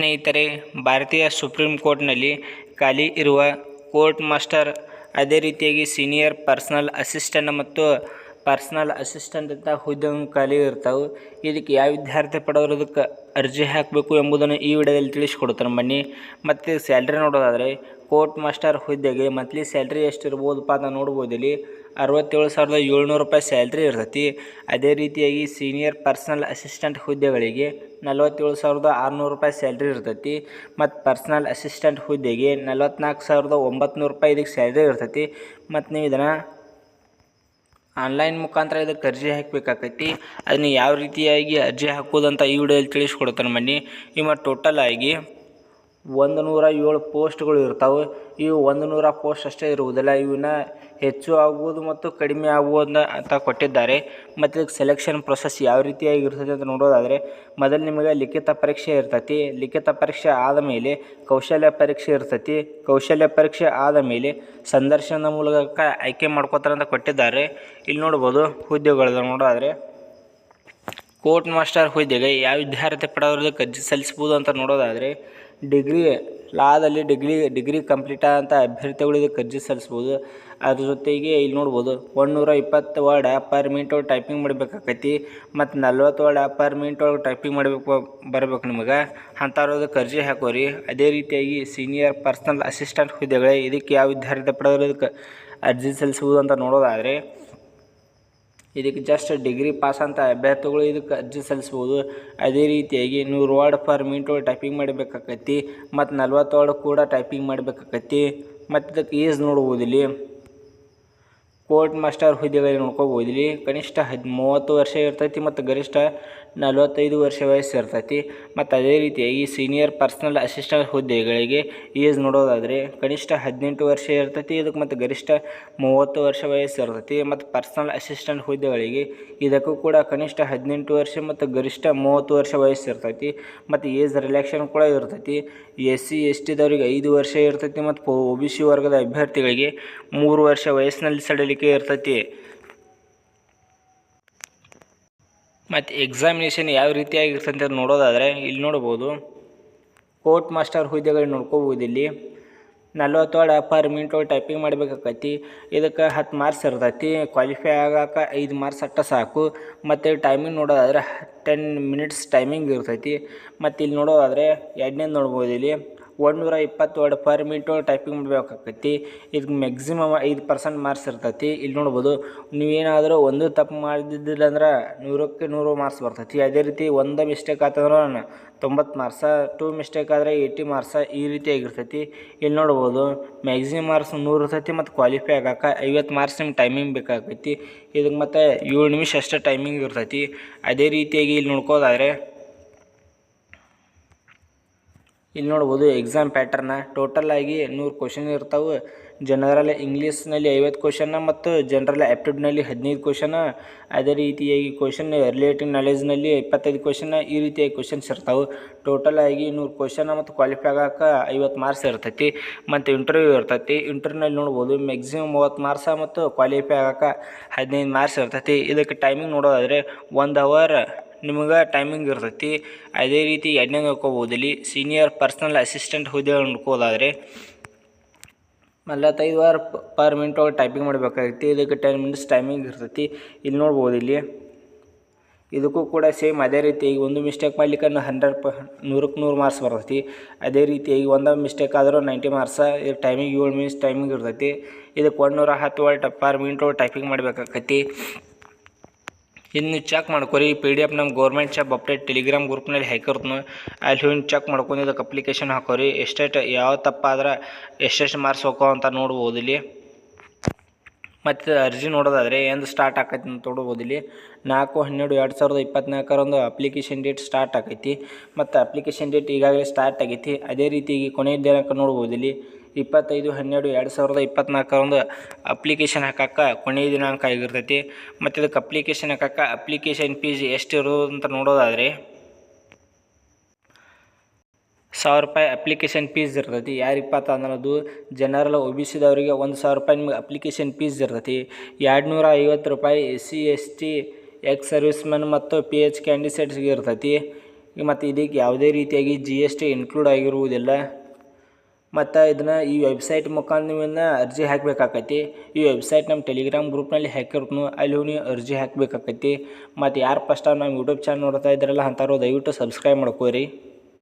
ಸ್ನೇಹಿತರೆ, ಭಾರತೀಯ ಸುಪ್ರೀಂ ಕೋರ್ಟ್ನಲ್ಲಿ ಖಾಲಿ ಇರುವ ಕೋರ್ಟ್ ಮಾಸ್ಟರ್ ಅದೇ ರೀತಿಯಾಗಿ ಸೀನಿಯರ್ ಪರ್ಸ್ನಲ್ ಅಸಿಸ್ಟೆಂಟ್ ಮತ್ತು ಪರ್ಸ್ನಲ್ ಅಸಿಸ್ಟೆಂಟ್ ಅಂತ ಹುದ್ದೆಗಳು ಖಾಲಿ ಇರ್ತಾವೆ. ಇದಕ್ಕೆ ಯಾವ ವಿದ್ಯಾರ್ಥಿ ಪಡೋರು ಅದಕ್ಕೆ ಅರ್ಜಿ ಹಾಕಬೇಕು ಎಂಬುದನ್ನು ಈ ವಿಡಿಯೋದಲ್ಲಿ ತಿಳಿಸ್ಕೊಡ್ತಾರೆ ಬನ್ನಿ. ಮತ್ತು ಸ್ಯಾಲ್ರಿ ನೋಡೋದಾದರೆ ಕೋರ್ಟ್ ಮಾಸ್ಟರ್ ಹುದ್ದೆಗೆ ಮಂತ್ಲಿ ಸ್ಯಾಲ್ರಿ ಎಷ್ಟು ಇರ್ಬೋದಪ್ಪ ಅಂತ ನೋಡ್ಬೋದು ಇಲ್ಲಿ ಅರವತ್ತೇಳು ಸಾವಿರದ ಏಳ್ನೂರು ರೂಪಾಯಿ ಸ್ಯಾಲ್ರಿ ಇರ್ತೈತಿ. ಅದೇ ರೀತಿಯಾಗಿ ಸೀನಿಯರ್ ಪರ್ಸನಲ್ ಅಸಿಸ್ಟೆಂಟ್ ಹುದ್ದೆಗಳಿಗೆ ನಲವತ್ತೇಳು ಸಾವಿರದ ಆರುನೂರು ರೂಪಾಯಿ ಸ್ಯಾಲ್ರಿ ಇರ್ತೈತಿ. ಮತ್ತು ಪರ್ಸನಲ್ ಅಸಿಸ್ಟೆಂಟ್ ಹುದ್ದೆಗೆ ನಲವತ್ನಾಲ್ಕು ಸಾವಿರದ ಒಂಬತ್ತು ರೂಪಾಯಿ ಇದಕ್ಕೆ ಸ್ಯಾಲ್ರಿ ಇರ್ತೈತಿ. ಮತ್ತು ನೀವು ಇದನ್ನು ಆನ್ಲೈನ್ ಮುಖಾಂತರ ಇದಕ್ಕೆ ಅರ್ಜಿ ಹಾಕಬೇಕಾಕೈತಿ. ಅದನ್ನು ಯಾವ ರೀತಿಯಾಗಿ ಅರ್ಜಿ ಹಾಕೋದಂತ ಈ ವಿಡಿಯೋದಲ್ಲಿ ತಿಳಿಸ್ಕೊಡ್ತಾನೆ ಬನ್ನಿ. ಇವ ಟೋಟಲ್ ಆಗಿ ಒಂದು ನೂರ ಏಳು ಪೋಸ್ಟ್ಗಳು ಇರ್ತವೆ. ಇವು ಒಂದು ನೂರ ಪೋಸ್ಟ್ ಅಷ್ಟೇ ಇರುವುದಿಲ್ಲ. ಇವನ್ನ ಹೆಚ್ಚು ಆಗ್ಬೋದು ಮತ್ತು ಕಡಿಮೆ ಆಗ್ಬೋದು ಅಂತ ಕೊಟ್ಟಿದ್ದಾರೆ. ಮತ್ತು ಇದಕ್ಕೆ ಸೆಲೆಕ್ಷನ್ ಪ್ರೊಸೆಸ್ ಯಾವ ರೀತಿಯಾಗಿ ಇರ್ತದೆ ಅಂತ ನೋಡೋದಾದರೆ, ಮೊದಲು ನಿಮಗೆ ಲಿಖಿತ ಪರೀಕ್ಷೆ ಇರ್ತೈತಿ. ಲಿಖಿತ ಪರೀಕ್ಷೆ ಆದ ಮೇಲೆ ಕೌಶಲ್ಯ ಪರೀಕ್ಷೆ ಇರ್ತೈತಿ. ಕೌಶಲ್ಯ ಪರೀಕ್ಷೆ ಆದ ಮೇಲೆ ಸಂದರ್ಶನದ ಮೂಲಕ ಆಯ್ಕೆ ಮಾಡ್ಕೋತಾರೆ ಅಂತ ಕೊಟ್ಟಿದ್ದಾರೆ. ಇಲ್ಲಿ ನೋಡ್ಬೋದು ಉದ್ಯೋಗಗಳ ನೋಡೋದಾದರೆ. ಕೋರ್ಟ್ ಮಾಸ್ಟರ್ ಹುದ್ದೆಗೆ ಯಾವ ವಿದ್ಯಾರ್ಥಿ ಪಡೆದವ್ರದ್ದು ಅರ್ಜಿ ಸಲ್ಲಿಸ್ಬೋದು ಅಂತ ನೋಡೋದಾದರೆ, ಡಿಗ್ರಿ, ಲಾದಲ್ಲಿ ಡಿಗ್ರಿ ಡಿಗ್ರಿ ಕಂಪ್ಲೀಟ್ ಅಂತ ಅಭ್ಯರ್ಥಿಗಳು ಅರ್ಜಿ ಸಲ್ಲಿಸ್ಬೋದು ಅದ್ರ ಜೊತೆಗೆ ಇಲ್ಲಿ ನೋಡ್ಬೋದು ಒಂದುನೂರ ಇಪ್ಪತ್ತು ವರ್ಡ್ ಪರ್ ಮಿನಿಟ್ ಒಳಗೆ ಟೈಪಿಂಗ್ ಮಾಡಬೇಕಾಕೈತಿ, ಮತ್ತು ನಲ್ವತ್ತು ವರ್ಡ್ ಪರ್ ಮಿನಿಟ್ ಒಳಗೆ ಟೈಪಿಂಗ್ ಮಾಡಬೇಕು, ಬರಬೇಕು ನಿಮಗೆ. ಅಂಥವ್ರು ಅದಕ್ಕೆ ಅರ್ಜಿ ಹಾಕೋರಿ. ಅದೇ ರೀತಿಯಾಗಿ ಸೀನಿಯರ್ ಪರ್ಸ್ನಲ್ ಅಸಿಸ್ಟೆಂಟ್ ಹುದ್ದೆಗಳೇ ಇದಕ್ಕೆ ಯಾವ ವಿದ್ಯಾರ್ಥಿ ಇದಕ್ಕೆ ಅರ್ಜಿ ಸಲ್ಲಿಸ್ಬೋದು ಅಂತ ನೋಡೋದಾದರೆ ಇದಕ್ಕೆ ಜಸ್ಟ್ ಡಿಗ್ರಿ ಪಾಸ್ ಅಂತ ಅಭ್ಯರ್ಥಿಗಳು ಇದಕ್ಕೆ ಅರ್ಜಿ ಸಲ್ಲಿಸ್ಬೋದು. ಅದೇ ರೀತಿಯಾಗಿ ನೂರು ವರ್ಡ್ ಪರ್ ಮಿನಿಟ್ ಟೈಪಿಂಗ್ ಮಾಡಬೇಕಾಕೈತಿ ಮತ್ತು ನಲ್ವತ್ತು ವರ್ಡ್ ಕೂಡ ಟೈಪಿಂಗ್ ಮಾಡಬೇಕಾಕೈತಿ ಮತ್ತು ಇದಕ್ಕೆ ಏಜ್ ನೋಡ್ಬೋದು ಇಲ್ಲಿ. ಕೋರ್ಟ್ ಮಾಸ್ಟರ್ ಹುದ್ದೆಗಳಿಗೆ ನೋಡ್ಕೋಬೋದು ಇಲ್ಲಿ ಕನಿಷ್ಠ ಹದ್ ಮೂವತ್ತು ವರ್ಷ ಇರ್ತೈತಿ ಮತ್ತು ಗರಿಷ್ಠ ನಲವತ್ತೈದು ವರ್ಷ ವಯಸ್ಸು ಇರ್ತೈತಿ. ಮತ್ತು ಅದೇ ರೀತಿಯಾಗಿ ಸೀನಿಯರ್ ಪರ್ಸ್ನಲ್ ಅಸಿಸ್ಟೆಂಟ್ ಹುದ್ದೆಗಳಿಗೆ ಏಜ್ ನೋಡೋದಾದರೆ ಕನಿಷ್ಠ ಹದಿನೆಂಟು ವರ್ಷ ಇರ್ತೈತಿ. ಇದಕ್ಕೆ ಮತ್ತು ಗರಿಷ್ಠ ಮೂವತ್ತು ವರ್ಷ ವಯಸ್ಸು ಇರ್ತೈತಿ. ಮತ್ತು ಪರ್ಸ್ನಲ್ ಅಸಿಸ್ಟೆಂಟ್ ಹುದ್ದೆಗಳಿಗೆ ಇದಕ್ಕೂ ಕೂಡ ಕನಿಷ್ಠ ಹದಿನೆಂಟು ವರ್ಷ ಮತ್ತು ಗರಿಷ್ಠ ಮೂವತ್ತು ವರ್ಷ ವಯಸ್ಸು ಇರ್ತೈತಿ. ಮತ್ತು ಏಜ್ ರಿಲ್ಯಾಕ್ಷನ್ ಕೂಡ ಇರ್ತೈತಿ. ಎಸ್ ಸಿ, ಎಸ್ ಟಿದವ್ರಿಗೆ ಐದು ವರ್ಷ ಇರ್ತೈತಿ. ಮತ್ತು ಒ ಬಿ, ಸಿ ವರ್ಗದ ಅಭ್ಯರ್ಥಿಗಳಿಗೆ ಮೂರು ವರ್ಷ ವಯಸ್ಸಿನಲ್ಲಿ ಸಡಿಲಿಕೆ ಇರ್ತೈತಿ. ಮತ್ತು ಎಕ್ಸಾಮಿನೇಷನ್ ಯಾವ ರೀತಿಯಾಗಿರ್ತಂತ ನೋಡೋದಾದರೆ ಇಲ್ಲಿ ನೋಡ್ಬೋದು ಕೋರ್ಟ್ ಮಾಸ್ಟರ್ ಹುದ್ದೆಗಳು ನೋಡ್ಕೋಬೋದು ಇಲ್ಲಿ. ನಲ್ವತ್ತೇಳು ಪರ್ ಮಿನಿಟ್ ಟೈಪಿಂಗ್ ಮಾಡಬೇಕಾಕೈತಿ. ಇದಕ್ಕೆ ಹತ್ತು ಮಾರ್ಕ್ಸ್ ಇರ್ತೈತಿ. ಕ್ವಾಲಿಫೈ ಆಗಕ್ಕೆ ಐದು ಮಾರ್ಕ್ಸ್ ಅಟ್ಟ ಸಾಕು. ಮತ್ತು ಟೈಮಿಂಗ್ ನೋಡೋದಾದರೆ ಟೆನ್ ಮಿನಿಟ್ಸ್ ಟೈಮಿಂಗ್ ಇರ್ತೈತಿ. ಮತ್ತು ಇಲ್ಲಿ ನೋಡೋದಾದರೆ ಎರಡನೇದು ನೋಡ್ಬೋದು ಇಲ್ಲಿ. ಒಂದುನೂರ ಇಪ್ಪತ್ತು ವರ್ಡ್ ಪರ್ ಮಿನಿಟ್ ಟೈಪಿಂಗ್ ಮಾಡಬೇಕಾಕೈತಿ ಇದಕ್ಕೆ ಮ್ಯಾಕ್ಸಿಮಮ್ ಐದು ಪರ್ಸೆಂಟ್ ಮಾರ್ಕ್ಸ್ ಇರ್ತೈತಿ. ಇಲ್ಲಿ ನೋಡ್ಬೋದು, ನೀವೇನಾದರೂ ಒಂದು ತಪ್ಪು ಮಾಡಿದ್ದಿಲ್ಲ ಅಂದ್ರೆ ನೂರಕ್ಕೆ ನೂರು ಮಾರ್ಕ್ಸ್ ಬರ್ತೈತಿ. ಅದೇ ರೀತಿ ಒಂದು ಮಿಸ್ಟೇಕ್ ಆತಂದ್ರೆ ತೊಂಬತ್ತು ಮಾರ್ಕ್ಸ ಟೂ ಮಿಸ್ಟೇಕ್ ಆದರೆ ಏಯ್ಟಿ ಮಾರ್ಕ್ಸ ಈ ರೀತಿಯಾಗಿರ್ತೈತಿ ಇಲ್ಲಿ ನೋಡ್ಬೋದು ಮ್ಯಾಕ್ಸಿಮಮ್ ಮಾರ್ಕ್ಸ್ ನೂರು ಇರ್ತೈತಿ ಮತ್ತು ಕ್ವಾಲಿಫೈ ಆಗಕ್ಕೆ ಐವತ್ತು ಮಾರ್ಕ್ಸ್ ನಿಮ್ಗೆ ಟೈಮಿಂಗ್ ಬೇಕಾಗೈತಿ ಇದಕ್ಕೆ ಮತ್ತು ಏಳು ನಿಮಿಷ ಅಷ್ಟೇ ಟೈಮಿಂಗ್ ಇರ್ತೈತಿ. ಅದೇ ರೀತಿಯಾಗಿ ಇಲ್ಲಿ ನೋಡ್ಕೋದಾದರೆ ಇಲ್ಲಿ ನೋಡ್ಬೋದು ಎಕ್ಸಾಮ್ ಪ್ಯಾಟರ್ನ ಟೋಟಲ್ ಆಗಿ ನೂರು ಕ್ವಶನ್ ಇರ್ತಾವೆ. ಜನರಲ್ ಇಂಗ್ಲೀಷ್ನಲ್ಲಿ ಐವತ್ತು ಕ್ವಶನ್ನ ಮತ್ತು ಜನರಲ್ ಆ್ಯಪ್ಟಿಟ್ಯೂಡ್ನಲ್ಲಿ ಹದಿನೈದು ಕ್ವಶನ ಅದೇ ರೀತಿಯಾಗಿ ಕ್ವಶನ್ ರಿಲೇಟಿವ್ ನಾಲೆಜ್ನಲ್ಲಿ ಇಪ್ಪತ್ತೈದು ಕ್ವಶನ ಈ ರೀತಿಯಾಗಿ ಕ್ವಶನ್ಸ್ ಇರ್ತಾವೆ. ಟೋಟಲ್ ಆಗಿ ನೂರು ಕ್ವಶನ ಮತ್ತು ಕ್ವಾಲಿಫೈ ಆಗಕ್ಕೆ ಐವತ್ತು ಮಾರ್ಕ್ಸ್ ಇರ್ತೈತಿ ಮತ್ತು ಇಂಟರ್ವ್ಯೂ ಇರ್ತೈತಿ. ಇಂಟರ್ವ್ಯೂನಲ್ಲಿ ನೋಡ್ಬೋದು ಮ್ಯಾಕ್ಸಿಮಮ್ ಮೂವತ್ತು ಮಾರ್ಕ್ಸ ಮತ್ತು ಕ್ವಾಲಿಫೈ ಆಗಕ್ಕೆ ಹದಿನೈದು ಮಾರ್ಕ್ಸ್ ಇರ್ತೈತಿ. ಇದಕ್ಕೆ ಟೈಮಿಂಗ್ ನೋಡೋದಾದರೆ, ಒಂದು ಅವರ್ ನಿಮಗೆ ಟೈಮಿಂಗ್ ಇರ್ತೈತಿ. ಅದೇ ರೀತಿ ಎರಡನೇ ನೋಡ್ಕೋಬೋದು ಇಲ್ಲಿ ಸೀನಿಯರ್ ಪರ್ಸ್ನಲ್ ಅಸಿಸ್ಟೆಂಟ್ ಹುದ್ದೆ ನೋಡ್ಕೋದಾದರೆ ನಲವತ್ತೈದು ವಾರ ಪರ್ ಮಿನಿಟ್ ಒಳಗೆ ಟೈಪಿಂಗ್ ಮಾಡಬೇಕಾಗೈತಿ ಇದಕ್ಕೆ ಟೆನ್ ಮಿನಿಟ್ಸ್ ಟೈಮಿಂಗ್ ಇರ್ತೈತಿ. ಇಲ್ಲಿ ನೋಡ್ಬೋದು ಇಲ್ಲಿ ಇದಕ್ಕೂ ಕೂಡ ಸೇಮ್ ಅದೇ ರೀತಿ ಒಂದು ಮಿಸ್ಟೇಕ್ ಮಾಡ್ಲಿಕ್ಕೆ ಹಂಡ್ರೆಡ್ ಪ ನೂರಕ್ಕೆ ನೂರು ಮಾರ್ಕ್ಸ್ ಬರ್ತೈತಿ. ಅದೇ ರೀತಿಯಾಗಿ ಒಂದು ಮಿಸ್ಟೇಕ್ ಆದರೂ ನೈಂಟಿ ಮಾರ್ಕ್ಸ ಇದು ಟೈಮಿಂಗ್ ಏಳು ಮಿನಿಟ್ಸ್ ಟೈಮಿಂಗ್ ಇರ್ತೈತಿ. ಇದಕ್ಕೆ ಒಂದುನೂರ ಹತ್ತು ವರ್ಡ್ ಪರ್ ಮಿನಿಟ್ ಒಳಗೆ ಟೈಪಿಂಗ್ ಮಾಡಬೇಕಾಕೈತಿ. ಇನ್ನು ಚೆಕ್ ಮಾಡ್ಕೊರಿ ಪಿ ಡಿ ಎಫ್ ನಮ್ಮ ಗೌರ್ಮೆಂಟ್ ಶಾಪ್ ಅಪ್ಡೇಟ್ ಟೆಲಿಗ್ರಾಮ್ ಗ್ರೂಪ್ನಲ್ಲಿ ಹಾಕಿರ್ತನು. ಅಲ್ಲಿ ಹೋಗಿ ಚೆಕ್ ಮಾಡ್ಕೊಂಡು ಇದಕ್ಕೆ ಅಪ್ಲಿಕೇಶನ್ ಹಾಕೋರಿ. ಎಷ್ಟೆಷ್ಟು, ಯಾವ ತಪ್ಪಾದ್ರೆ ಎಷ್ಟೆಷ್ಟು ಮಾರ್ಕ್ಸ್ ಹೋಗೋ ಅಂತ ನೋಡ್ಬೋದು ಇಲ್ಲಿ. ಮತ್ತು ಅರ್ಜಿ ನೋಡೋದಾದರೆ ಎಂದು ಸ್ಟಾರ್ಟ್ ಆಕೈತಿ ಅಂತ ಇಲ್ಲಿ. ನಾಲ್ಕು, ಹನ್ನೆರಡು, ಎರಡು ಸಾವಿರದ ಇಪ್ಪತ್ತ್ನಾಲ್ಕರಂದು ಅಪ್ಲಿಕೇಶನ್ ಡೇಟ್ ಸ್ಟಾರ್ಟ್ ಆಕೈತಿ. ಮತ್ತು ಅಪ್ಲಿಕೇಶನ್ ಡೇಟ್ ಈಗಾಗಲೇ ಸ್ಟಾರ್ಟ್ ಆಗೈತಿ. ಅದೇ ರೀತಿ ಕೊನೆಯ ದಿನಾಂಕ ನೋಡ್ಬೋದು ಇಲ್ಲಿ. ಇಪ್ಪತ್ತೈದು, ಹನ್ನೆರಡು, ಎರಡು ಸಾವಿರದ ಇಪ್ಪತ್ತ್ನಾಲ್ಕರಂದು ಅಪ್ಲಿಕೇಶನ್ ಹಾಕಕ್ಕೆ ಕೊನೆಯ ದಿನಾಂಕ ಆಗಿರ್ತೈತಿ. ಮತ್ತು ಇದಕ್ಕೆ ಅಪ್ಲಿಕೇಶನ್ ಹಾಕಕ್ಕೆ ಅಪ್ಲಿಕೇಶನ್ ಫೀಸ್ ಎಷ್ಟು ಇರೋದು ಅಂತ ನೋಡೋದಾದರೆ ಸಾವಿರ ರೂಪಾಯಿ ಅಪ್ಲಿಕೇಶನ್ ಫೀಸ್ ಇರ್ತೈತಿ. ಯಾರಿಗಪ್ಪ ಅನ್ನೋದು ಜನರಲ್ ಒ ಬಿ ಸಿದವರಿಗೆ ಒಂದು ಸಾವಿರ ರೂಪಾಯಿ ನಿಮಗೆ ಅಪ್ಲಿಕೇಶನ್ ಫೀಸ್ ಇರ್ತೈತಿ. ಎರಡುನೂರ ಐವತ್ತು ರೂಪಾಯಿ S C S T ex servicemen ಮತ್ತು ಪಿ ಎಚ್ ಕ್ಯಾಂಡಿಡೇಟ್ಸ್ಗೆ ಇರ್ತೈತಿ. ಮತ್ತು ಇದಕ್ಕೆ ಯಾವುದೇ ರೀತಿಯಾಗಿ ಜಿ ಎಸ್ ಟಿ ಇನ್ಕ್ಲೂಡ್ ಆಗಿರುವುದಿಲ್ಲ. ಮತ್ತು ಇದನ್ನು ಈ ವೆಬ್ಸೈಟ್ ಮುಖಾಂತರ ನೀವು ಇದನ್ನ ಅರ್ಜಿ ಹಾಕಬೇಕಾಕೈತಿ. ಈ ವೆಬ್ಸೈಟ್ ನಮ್ಮ ಟೆಲಿಗ್ರಾಮ್ ಗ್ರೂಪ್ನಲ್ಲಿ ಹಾಕಿರ್ತೀನಿ ಅಲ್ಲಿ ಹೋಗಿ ನೀವು ಅರ್ಜಿ ಹಾಕಬೇಕಾಕೈತಿ. ಮತ್ತು ಯಾರು ಫಸ್ಟ್ ನಮ್ಮ ಯೂಟ್ಯೂಬ್ ಚಾನಲ್ ನೋಡ್ತಾ ಇದ್ದೀರಲ್ಲ ಅಂಥವ್ರು ದಯವಿಟ್ಟು ಸಬ್ಸ್ಕ್ರೈಬ್ ಮಾಡ್ಕೋರಿ.